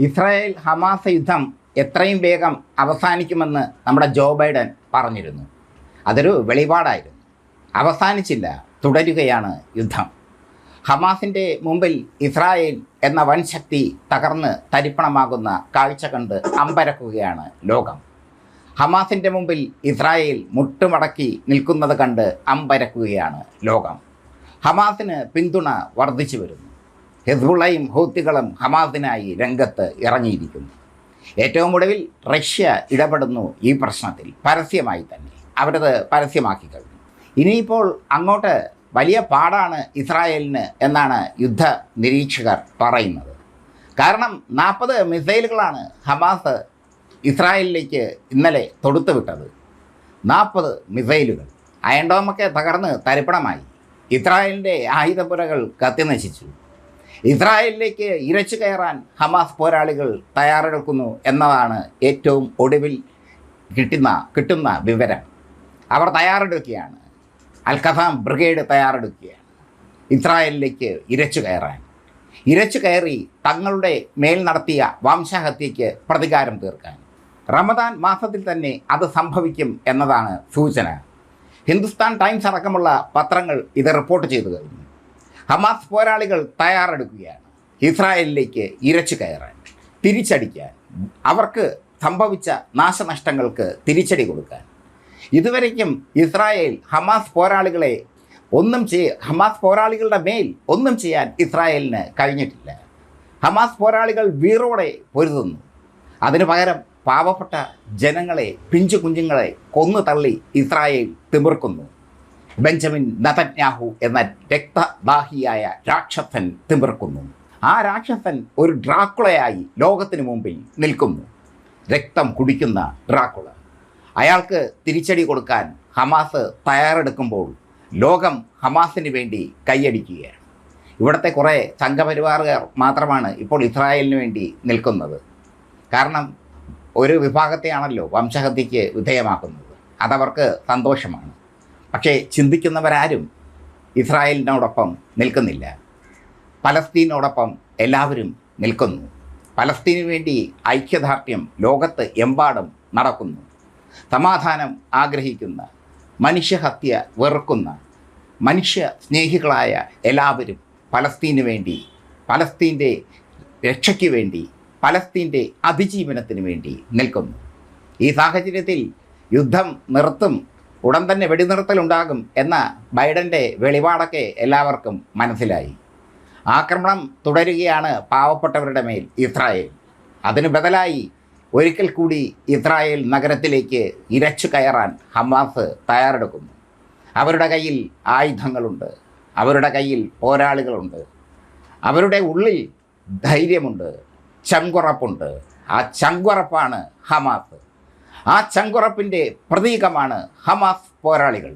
Israel Hamas യുദ്ധം എത്രയും വേഗം അവസാനിക്കുമെന്ന് നമ്മുടെ ജോ ബൈഡൻ പറഞ്ഞിരുന്നു. അതൊരു വെളിപാടായിരുന്നു. അവസാനിച്ചില്ല തുടരുകയാണ് യുദ്ധം. ഹമാസിന്റെ മുമ്പിൽ ഇസ്രായേൽ എന്ന വൻ ശക്തി തകർന്ന് തരിപ്പണമാകുന്ന കാഴ്ച കണ്ട് അമ്പരക്കുകയാണ് ലോകം. ഹമാസിന്റെ മുമ്പിൽ ഇസ്രായേൽ മുട്ടുമടക്കി നിൽക്കുന്നത് കണ്ട് അമ്പരക്കുകയാണ് ലോകം. ഹമാസിന് പിന്തുണ വർദ്ധിച്ചു വരുന്നു. ഹെസ്ബുള്ളയും ഹൂത്തികളും ഹമാസിനായി രംഗത്ത് ഇറങ്ങിയിരിക്കുന്നു. ഏറ്റവും ഒടുവിൽ റഷ്യ ഇടപെടുന്നു ഈ പ്രശ്നത്തിൽ പരസ്യമായി തന്നെ. അവരത് പരസ്യമാക്കി കഴിഞ്ഞു. ഇനിയിപ്പോൾ അങ്ങോട്ട് വലിയ പാടാണ് ഇസ്രായേലിന് എന്നാണ് യുദ്ധ നിരീക്ഷകർ പറയുന്നത്. കാരണം നാൽപ്പത് മിസൈലുകളാണ് ഹമാസ് ഇസ്രായേലിലേക്ക് ഇന്നലെ തൊടുത്തുവിട്ടത് നാൽപ്പത് മിസൈലുകൾ. അയൻഡോമൊക്കെ തകർന്ന് തരിപ്പണമായി. ഇസ്രായേലിന്റെ ആയുധപ്പുരകൾ കത്തിനശിച്ചു. ഇസ്രായേലിലേക്ക് ഇരച്ചു കയറാൻ ഹമാസ് പോരാളികൾ തയ്യാറെടുക്കുന്നു എന്നതാണ് ഏറ്റവും ഒടുവിൽ കിട്ടുന്ന കിട്ടുന്ന വിവരം. അവർ തയ്യാറെടുക്കുകയാണ്. അൽ ഖസാം ബ്രിഗേഡ് തയ്യാറെടുക്കുകയാണ്. ഇസ്രായേലിലേക്ക് ഇരച്ചു കയറാൻ. ഇരച്ചു കയറി തങ്ങളുടെ മേൽ നടത്തിയ വംശഹത്യയ്ക്ക് പ്രതികാരം തീർക്കാൻ. റമദാൻ മാസത്തിൽ തന്നെ അത് സംഭവിക്കും എന്നതാണ് സൂചന. ഹിന്ദുസ്ഥാൻ ടൈംസ് അടക്കമുള്ള പത്രങ്ങൾ ഇത് റിപ്പോർട്ട് ചെയ്തു കഴിഞ്ഞു. ഹമാസ് പോരാളികൾ തയ്യാറെടുക്കുകയാണ്. ഇസ്രായേലിലേക്ക് ഇരച്ചു കയറാൻ തിരിച്ചടിക്കാൻ അവർക്ക് സംഭവിച്ച നാശനഷ്ടങ്ങൾക്ക് തിരിച്ചടി കൊടുക്കാൻ. ഇതുവരെയും ഇസ്രായേൽ ഹമാസ് പോരാളികളെ ഒന്നും ചെയ്യ ഹമാസ് പോരാളികളുടെ മേൽ ഒന്നും ചെയ്യാൻ ഇസ്രായേലിന് കഴിഞ്ഞിട്ടില്ല. ഹമാസ് പോരാളികൾ വീറോടെ പൊരുതുന്നു. അതിനു പകരം പാവപ്പെട്ട ജനങ്ങളെ പിഞ്ചു കുഞ്ഞുങ്ങളെ കൊന്നു തള്ളി ഇസ്രായേൽ തിമിർക്കുന്നു. ബെഞ്ചമിൻ നതന്യാഹു എന്ന രക്തദാഹിയായ രാക്ഷസൻ തിമിർക്കുന്നു. ആ രാക്ഷസൻ ഒരു ഡ്രാക്കുളയായി ലോകത്തിന് മുമ്പിൽ നിൽക്കുന്നു. രക്തം കുടിക്കുന്ന ഡ്രാക്കുള. അയാൾക്ക് തിരിച്ചടി കൊടുക്കാൻ ഹമാസ് തയ്യാറെടുക്കുമ്പോൾ ലോകം ഹമാസിന് വേണ്ടി കൈയടിക്കുകയാണ്. ഇവിടുത്തെ കുറേ സംഘപരിവാറുകാർ മാത്രമാണ് ഇപ്പോൾ ഇസ്രായേലിന് വേണ്ടി നിൽക്കുന്നത്. കാരണം ഒരു വിഭാഗത്തെയാണല്ലോ വംശഹത്യയ്ക്ക് വിധേയമാക്കുന്നത്. അതവർക്ക് സന്തോഷമാണ്. പക്ഷേ ചിന്തിക്കുന്നവരാരും ഇസ്രായേലിനോടൊപ്പം നിൽക്കുന്നില്ല. പലസ്തീനോടൊപ്പം എല്ലാവരും നിൽക്കുന്നു. പലസ്തീനു വേണ്ടി ഐക്യദാർഢ്യം ലോകത്ത് എമ്പാടും നടക്കുന്നു. സമാധാനം ആഗ്രഹിക്കുന്ന മനുഷ്യഹത്യ വെറുക്കുന്ന മനുഷ്യ സ്നേഹികളായ എല്ലാവരും പലസ്തീനു വേണ്ടി പലസ്തീന്റെ രക്ഷയ്ക്ക് വേണ്ടി പലസ്തീന്റെ അതിജീവനത്തിന് വേണ്ടി നിൽക്കുന്നു. ഈ സാഹചര്യത്തിൽ യുദ്ധം നിർത്തും ഉടൻ തന്നെ വെടിനിർത്തലുണ്ടാകും എന്ന ബൈഡന്റെ വെളിപാടൊക്കെ എല്ലാവർക്കും മനസ്സിലായി. ആക്രമണം തുടരുകയാണ് പാവപ്പെട്ടവരുടെ മേൽ ഇസ്രായേൽ. അതിനു ബദലായി ഒരിക്കൽ കൂടി ഇസ്രായേൽ നഗരത്തിലേക്ക് ഇരച്ചു കയറാൻ ഹമാസ് തയ്യാറെടുക്കുന്നു. അവരുടെ കയ്യിൽ ആയുധങ്ങളുണ്ട്. അവരുടെ കയ്യിൽ പോരാളികളുണ്ട്. അവരുടെ ഉള്ളിൽ ധൈര്യമുണ്ട്. ചങ്കുറപ്പുണ്ട്. ആ ചങ്കുറപ്പാണ് ഹമാസ്. ആ ചങ്കുറപ്പിന്റെ പ്രതീകമാണ് ഹമാസ് പോരാളികൾ.